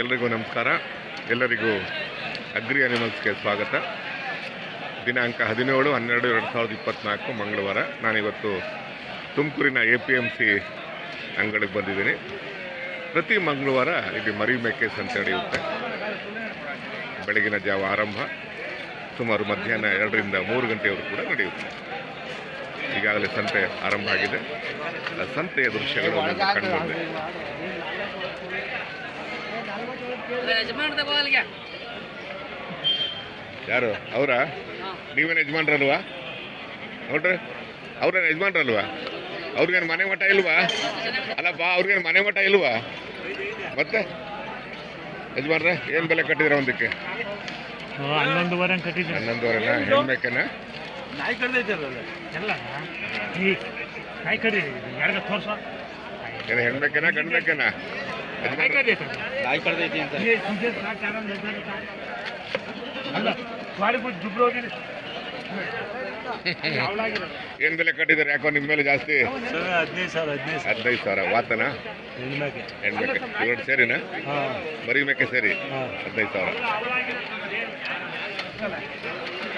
ಎಲ್ರಿಗೂ ನಮಸ್ಕಾರ. ಎಲ್ಲರಿಗೂ ಅಗ್ರಿ ಅನಿಮಲ್ಸ್ಗೆ ಸ್ವಾಗತ. ದಿನಾಂಕ ಹದಿನೇಳು ಹನ್ನೆರಡು ಎರಡು ಸಾವಿರದ ಇಪ್ಪತ್ತ್ನಾಲ್ಕು ಮಂಗಳವಾರ. ನಾನಿವತ್ತು ತುಮಕೂರಿನ ಎ ಪಿ ಎಂ ಸಿ ಅಂಗಡಿಗೆ ಬಂದಿದ್ದೀನಿ. ಪ್ರತಿ ಮಂಗಳವಾರ ಇಲ್ಲಿ ಮರಿ ಮೇಕೆ ಅಂತ ನಡೆಯುತ್ತೆ. ಬೆಳಗಿನ ಜಾವ ಆರಂಭ. ಸುಮಾರು ಮಧ್ಯಾಹ್ನ ಎರಡರಿಂದ ಮೂರು ಗಂಟೆವರೆಗೂ ಕೂಡ ನಡೆಯುತ್ತೆ. ಈಗಾಗಲೇ ಸಂತೆ ಆರಂಭ ಆಗಿದೆ. ಸಂತೆಯ ದೃಶ್ಯಗಳು ಕಂಡುಬಂದಿದೆ ಯಾರು? ಅವರ? ನೀವೇನು ಯಜಮಾನ್ರಲ್ವಾ? ನೋಡ್ರಿ ಅವ್ರೇನು ಯಜಮಾನ್ರಲ್ವಾ? ಅವ್ರಿಗೇನು ಮನೆ ಮಠ ಇಲ್ವಾ? ಅಲ್ಲಪ್ಪ ಅವ್ರಿಗೇನು ಮನೆ ಮಠ ಇಲ್ವಾ? ಮತ್ತೆ? ಯಜಮಾನ್ರ ಏನು ಬೆಲೆ ಕಟ್ಟಿದ್ರ ಒಂದಕ್ಕೆ? ಹನ್ನೊಂದುವರೆ ಕಟ್ಟಿದ್ರು ಹನ್ನೊಂದುವರೆನ? ಹೆಣ್ಮೇಕೆನ ನಾಯಿ ಕಡ್ದೈತಲ್ಲ ಎಲ್ಲ ಈ ನಾಯಿ ಕಡಿ ಯಾರಿಗ ತೋರ್ಸ. ಏನು ಹೆಣ್ಮೇಕೆನ ಅಂತ. ಅಲ್ಲ ಬಿಟ್ಟು ಹೋಗಿರಿ ಏನು ಬೆಲೆ ಕಟ್ಟಿದ್ದಾರೆ? ಯಾಕೋ ನಿಮ್ಮ ಮೇಲೆ ಜಾಸ್ತಿ ಹದಿನೈದು ಸಾವಿರ ಹದಿನೈದು ಸಾವಿರ ಹದಿನೈದು ಸಾವಿರ ವಾತನ ಹೆಣ್ಮೇಕೆ ಸೇರಿನ? ಹಾಂ. ಮರಿ ಮೇಕೆ ಸೇರಿ? ಹದಿನೈದು ಸಾವಿರ.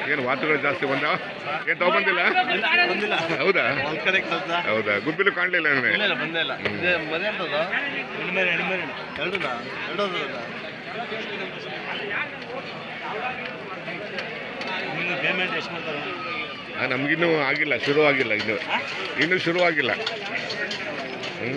ಏನು ವಾತುಗಳು ಜಾಸ್ತಿ ಬಂದಾವ ಏನು ತಗೊಂಬಂದಿಲ್ಲ ಬಂದಿಲ್ಲ? ಹೌದಾ? ಹೌದಾ? ಗುಬ್ಬಿಲು ಕಾಣಲಿಲ್ಲ ನನಗೆ ಆಗಿಲ್ಲ ಇಲ್ಲ ಬಂದೇ ಇನ್ನೂ ಶುರುವಾಗಿಲ್ಲ ಮನೆ ಅಂತದ ಹೆಣ್ಮೇಲೆ ಹೆಣ್ಮೇಲೆ ಎರಡುನಾ ಎರಡು ನಿಮ್ಗೆ ಪೇಮೆಂಟ್ ಎಷ್ಟು ಮಾಡ್ತಾರೆ ಆ, ನಮ್ಗಿನ್ನೂ ಆಗಿಲ್ಲ ಶುರು ಆಗಿಲ್ಲ ಇನ್ನು ಇನ್ನೂ ಶುರು ಆಗಿಲ್ಲ ಹ್ಞೂ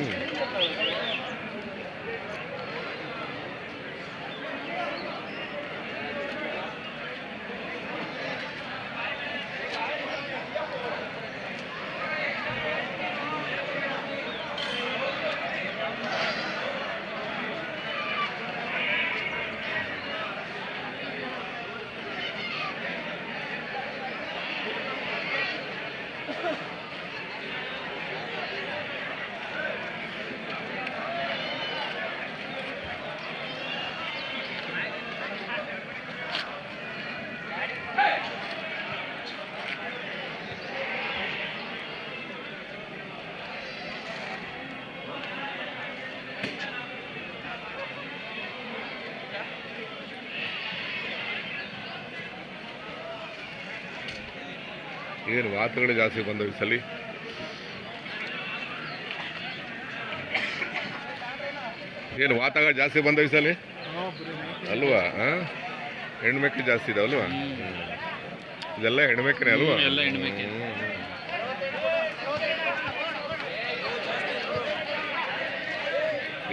ಏನು ವಾತಗಳು ಜಾಸ್ತಿ ಬಂದವು ಈ ಸಲ ಏನು ವಾತಗಳು ಜಾಸ್ತಿ ಬಂದವು ಈ ಸಲ ಅಲ್ವಾ? ಹೆಣ್ಮೆಕ್ಕೆ ಜಾಸ್ತಿ ಇದಾವಲ್ವಾ ಅಲ್ವಾ? ಇದೆಲ್ಲ ಹೆಣ್ಮೆಕ್ಕನೆ ಅಲ್ವಾ? ಎಲ್ಲ ಹೆಣ್ಮೆಕ್ಕೆ.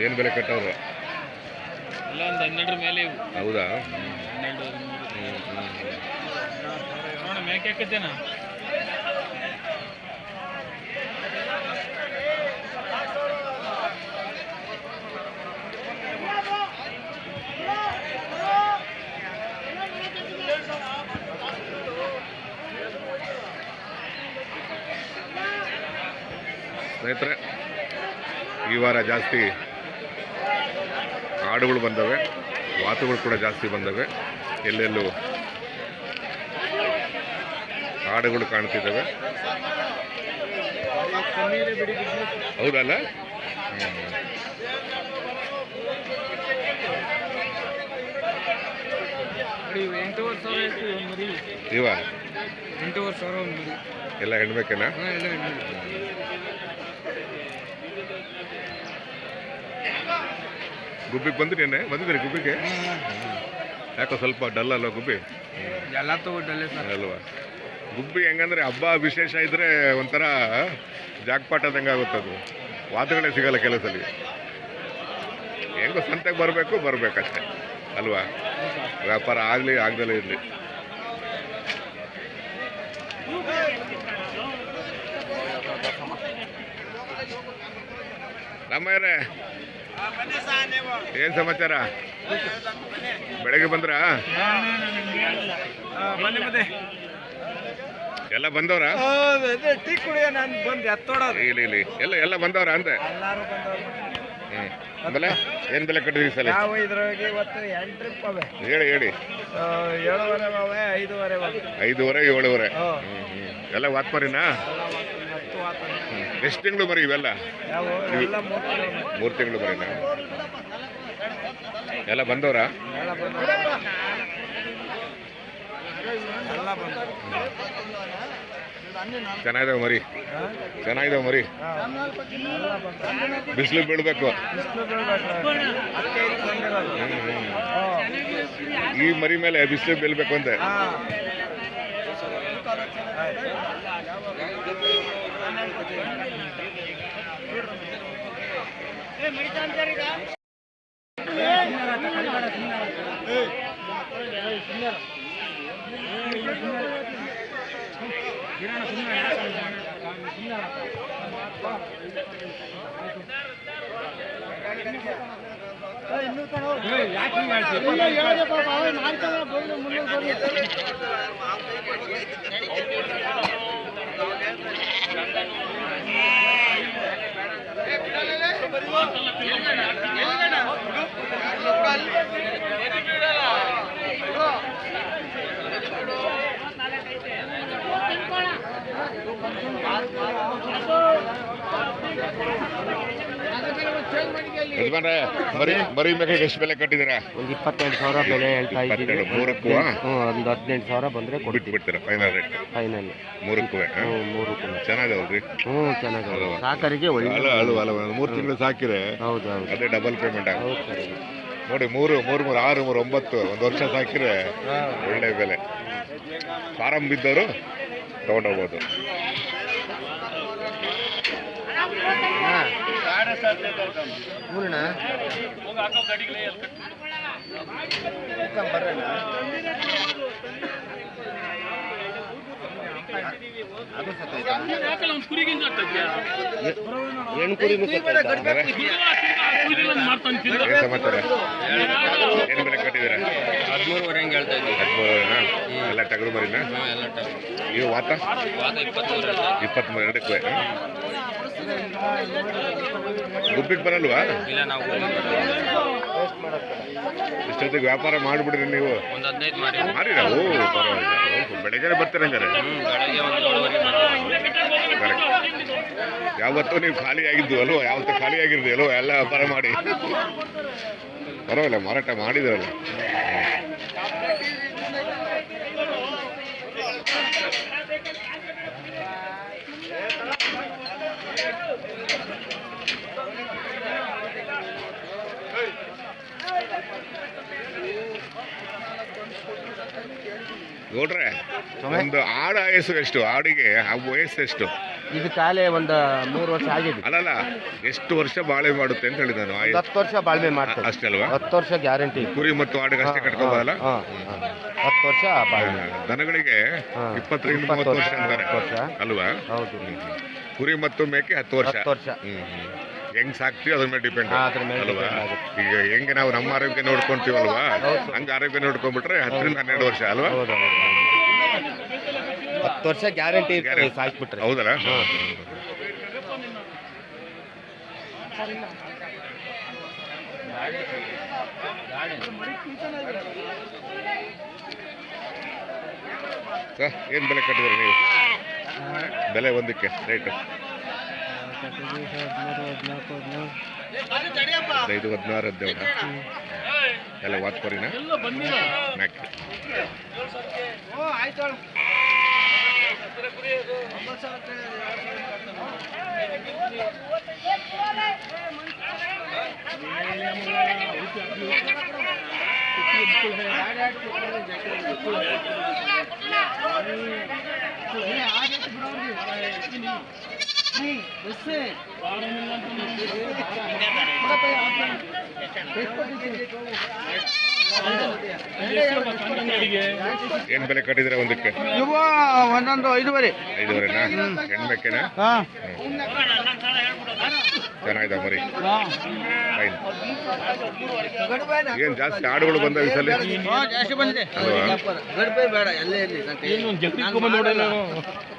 ಏನು ಬೆಲೆ ಕಟ್ಟವ್ರೆ ಎಲ್ಲ ಒಂದು ಹನ್ನೆರಡರ ಮೇಲೆ ಇವು. ಹೌದಾ? ಹನ್ನೆರಡು. ನೋಡ ಮೇಕೆ ಹಾಕಿದ್ದೇನ? ಸ್ನೇಹಿತರೆ ಈ ವಾರ ಜಾಸ್ತಿ ಆಡುಗಳು ಬಂದವೆ ವಾತುಗಳು ಕೂಡ ಜಾಸ್ತಿ ಬಂದವೆ. ಎಲ್ಲೆಲ್ಲೂ ಕಾಡುಗಳು ಕಾಣ್ತಿದ್ದಾವೆ. ಹೌದಲ್ಲ? ಇವಾಗ ಇವ? ಎಂಟೂವರೆ ಸಾವಿರ ಎಲ್ಲ ಹೆಣ್ಬೇಕೇನಾ ಹಾಂ ಬಂದ್ರಿ ಏನೇ? ಗುಬ್ಬಿಗೆ? ಬಂದ್ರೇನೆ ಬಂದಿದ್ರಿ ಗುಬ್ಬಿಗೆ ಯಾಕೋ ಸ್ವಲ್ಪ ಡಲ್ ಅಲ್ವಾ ಗುಬ್ಬಿ? ಎಲ್ಲ ತಗೊಂಡಲ್ಲೇ ಅಲ್ವಾ? ಗುಬ್ಬಿ ಹೆಂಗಂದ್ರೆ ಹಬ್ಬ ವಿಶೇಷ ಇದ್ರೆ ಒಂಥರ ಜಾಕ್ಪಾಟ್ ಆದಂಗೆ ಆಗುತ್ತೆ ಅದು. ವಾತಗಳೇ ಸಿಗಲ್ಲ ಸಲ ಹೆಂಗೋ ಸಂತೆಗೆ ಬರಬೇಕು ಬರಬೇಕಷ್ಟೆ. ಅಲ್ವಾ? ವ್ಯಾಪಾರ ಆಗಲಿ ಆಗ್ದಲೇ ಇರಲಿ. ರಾಮಯ್ಯರೇ ಏನ್ ಸಮಾಚಾರ? ಬೆಳಗ್ಗೆ ಬಂದ್ರ? ಎಲ್ಲ ಬಂದವ್ರ? ಟೀ ಕುಡಿಯ ನಾನು ಬಂದು ಎತ್ತೋಡೋದು ಇಲ್ಲಿ ಇಲ್ಲಿ ಎಲ್ಲ ಎಲ್ಲ ಬಂದವ್ರ ಬಂದವ್ರು. ಆಮೇಲೆ ಏನ್ ಬೆಲೆ ಕಟ್ಟಿದ್ರಿ ಸರ್ ಸಲ? ನಾವು ಇದ್ರೊಳಗೆ ಇವತ್ತು ಎಂಟು ಟ್ರಿಪ್ ಅವೆ ಹೇಳಿ. ಹೇಳಿ ಏಳುವರೆ ಐದುವರೆ ಐದುವರೆ ಅವೆ ಐದೂವರೆ ಏಳುವರೆ. ಎಲ್ಲ ವಾತ್ಮರಿನಾ ಎಷ್ಟು ತಿಂಗಳು ಬರೀ ಇವೆಲ್ಲ? ಯಾವ ಎಲ್ಲ ಮೂರು ತಿಂಗಳು ಬರೀ. ಎಲ್ಲ ಬಂದವರ? ಎಲ್ಲ ಬಂದು ಎಲ್ಲ ಬಂದು ಚೆನ್ನಾಗಿದಾವೆ ಮರಿ. ಚೆನ್ನಾಗಿದಾವೆ ಮರಿ. ಬಿಸಿಲು ಬೀಳ್ಬೇಕು. ಈ ಮರಿ ಮೇಲೆ ಬಿಸಿಲು ಬೀಳ್ಬೇಕು ಅಂತ ಯಾಕೆ ಹಾಂ ಯಜಮಾನ್ರೆ ಮರಿ ಮರಿ ಎಷ್ಟು ಬೆಲೆ ಕಟ್ಟಿದ್ದೀರಾ? ಒಂದು ಇಪ್ಪತ್ತೆರಡು ಸಾವಿರ ಬೆಲೆ ಹೇಳ್ತಾ ಇದ್ದೀವಿ. ಇಪ್ಪತ್ತೆರಡು, ಮೂರಕ್ಕೂ? ಹ್ಞೂ ಒಂದು ಹದಿನೆಂಟು ಸಾವಿರ ಬಂದರೆ ಬಿಟ್ಟು ಬಿಡ್ತೀರಾ ಫೈನಲ್ ರೇಟ್ ಫೈನಲ್ ಮೂರಕ್ಕೂ ಹ್ಞೂ ಮೂರು ಹ್ಞೂ ಸಾಕರಿಗೆ ಒಳ್ಳೆ ಅಲ್ಲ ಅಲ್ವ ಅಲ್ಲ ಮೂರು ತಿಂಗಳು ಸಾಕಿದ್ರೆ ಹೌದು ಹೌದು. ಅದೇ ಡಬಲ್ ಪೇಮೆಂಟ್ ಆಗುತ್ತೆ ಹೌದು ಸರ್. ನೋಡಿ ಮೂರು ಮೂರು ಮೂರು ಆರು ಮೂರು ಒಂಬತ್ತು ಒಂದು ವರ್ಷ ಸಾಕಿದ್ರೆ ಒಳ್ಳೆ ಬೆಲೆ. ಫಾರಂ ಬಿದ್ದವರು ತೊಗೊಂಡೋಗ್ಬೋದು. ಬೆಲೆ ಕಟ್ಟಿದ್ದೀರಾ? ಹದಿಮೂರುವರೆ ಹಂಗೆ ಹೇಳ್ತಾ ಇದ್ದೀವಿ ಹದಿಮೂರನಾ ಎಲ್ಲ ಟಗರು ಮರಿನಾ? ಇವು ವಾತ? ಇಪ್ಪತ್ತ್ಮೂರು ಎರಡಕ್ಕೆ. ಗುಬ್ಬಿಗೆ ಬರಲ್ವಾ? ಇಲ್ಲ ನಾವು ಇಷ್ಟೊತ್ತಿಗೆ ವ್ಯಾಪಾರ ಮಾಡಿಬಿಡ್ರಿ ನೀವು. ಒಂದು ಹದಿನೈದು ಮಾಡಿ ಮಾರಿ ನಾವು ಪರವಾಗಿಲ್ಲ. ಬೆಳಗ್ಗೆ ಬರ್ತೀವಿ. ಕರೆಕ್ಟ್ ಯಾವತ್ತೂ ನೀವು ಖಾಲಿ ಆಗಿದ್ದು ಅಲ್ವಾ? ಯಾವತ್ತೂ ಖಾಲಿ ಆಗಿರ್ದು ಅಲ್ವ? ಎಲ್ಲ ವ್ಯಾಪಾರ ಮಾಡಿ. ಪರವಾಗಿಲ್ಲ ಮಾರಾಟ ಮಾಡಿದ್ರಲ್ಲ. ನೋಡ್ರೆ ಒಂದು ಆಡ ವಯಸ್ಸು ಎಷ್ಟು ಆಡಿಗೆ ಆ ವಯಸ್ಸು ಎಷ್ಟು? ಇದು ಕಾಲೇ ಒಂದು ಮೂರು ವರ್ಷ ಆಗಿದೆ. ಅಲ್ಲಲ್ಲ ಎಷ್ಟು ವರ್ಷ ಬಾಳೆ ಮಾಡುತ್ತೆ ಅಂತ ಹೇಳಿದ ನಾನು ಆಯಸ್ಸು ಹತ್ತು ವರ್ಷ ಬಾಳ್ಮೆ ಮಾಡ್ತಾರೆ ಅಷ್ಟೇ ಅಲ್ವಾ? ಹತ್ತು ವರ್ಷ ಗ್ಯಾರಂಟಿ. ಕುರಿ ಮತ್ತು ಆಡಿಗೆ ಅಷ್ಟೇ ಕಟ್ಕೋಬೋದಲ್ಲ ಹತ್ತು ವರ್ಷ ದನಗಳಿಗೆ. ಇಪ್ಪತ್ತರಿಂದ ಇಪ್ಪತ್ತು ಮೂವತ್ತು ವರ್ಷ ಅಂತಾರೆ. ಅಲ್ವಾ? ಹೌದು. ಕುರಿ ಮತ್ತು ಮೇಕೆ ಹತ್ತು ವರ್ಷ. ಹತ್ತು ವರ್ಷ. ಹ್ಮ್ ಹ್ಮ್. ಹೆಂಗ್ ಸಾಕ್ತಿವಿ ಅದ್ರ ಮೇಲೆ ಡಿಪೆಂಡ್ ಹಾ, ಅದ್ರ ಮೇಲೆ ಅಲ್ವಾ? depend ಆಗುತ್ತೆ. ಈಗ ಹೆಂಗೆ ನಾವು ನಮ್ಮ ಆರೋಗ್ಯ ನೋಡ್ಕೊಂತೀವಲ್ವಾ? ಹೌದು. ಹಂಗ ಆರೋಗ್ಯ ನೋಡ್ಕೊಂಡ್ಬಿಟ್ರೆ ಹತ್ತರಿಂದ ಹನ್ನೆರಡು ವರ್ಷ ಅಲ್ವಾ? ಹೌದು ಹತ್ತು ವರ್ಷ ಗ್ಯಾರಂಟಿ ಇರ್ತದೆ Guarantee. ಸಾಕ್ಬಿಟ್ರೆ ಹೌದಲ್ಲ. ಸರ್ ಏನ್ ಬೆಲೆ ಕಟ್ಟಿದ್ರಿ ನೀವು? ಬೆಲೆ ಒಂದಕ್ಕೆ ರೇಟ್. ಹದಿನೈದು ಹದಿನಾರು ಹದಿನೇಳು ಎಲ್ಲ ವಾತ್ಕೋರಿನ ಮ್ಯಾಕ್ ಏನ್ ಬೆಲೆ ಕಟ್ಟಿದ್ರೆ ಒಂದಕ್ಕೆ? ಇವ ಒಂದೊಂದು ಐದುವರೆ. ಐದುವರೆನಾ? ಹೆಣ್ಮೆಕ್ಕೆನಾ ಹಾಂ. ಚೆನ್ನಾಗಿದೆ ಮರಿ. ಏನ್ ಜಾಸ್ತಿ ಆಡುಗಳು ಬಂದ ಈ ಸಲ? ಜಾಸ್ತಿ ಬಂದಿದೆ. ಬೇಡ ಎಲ್ಲೇ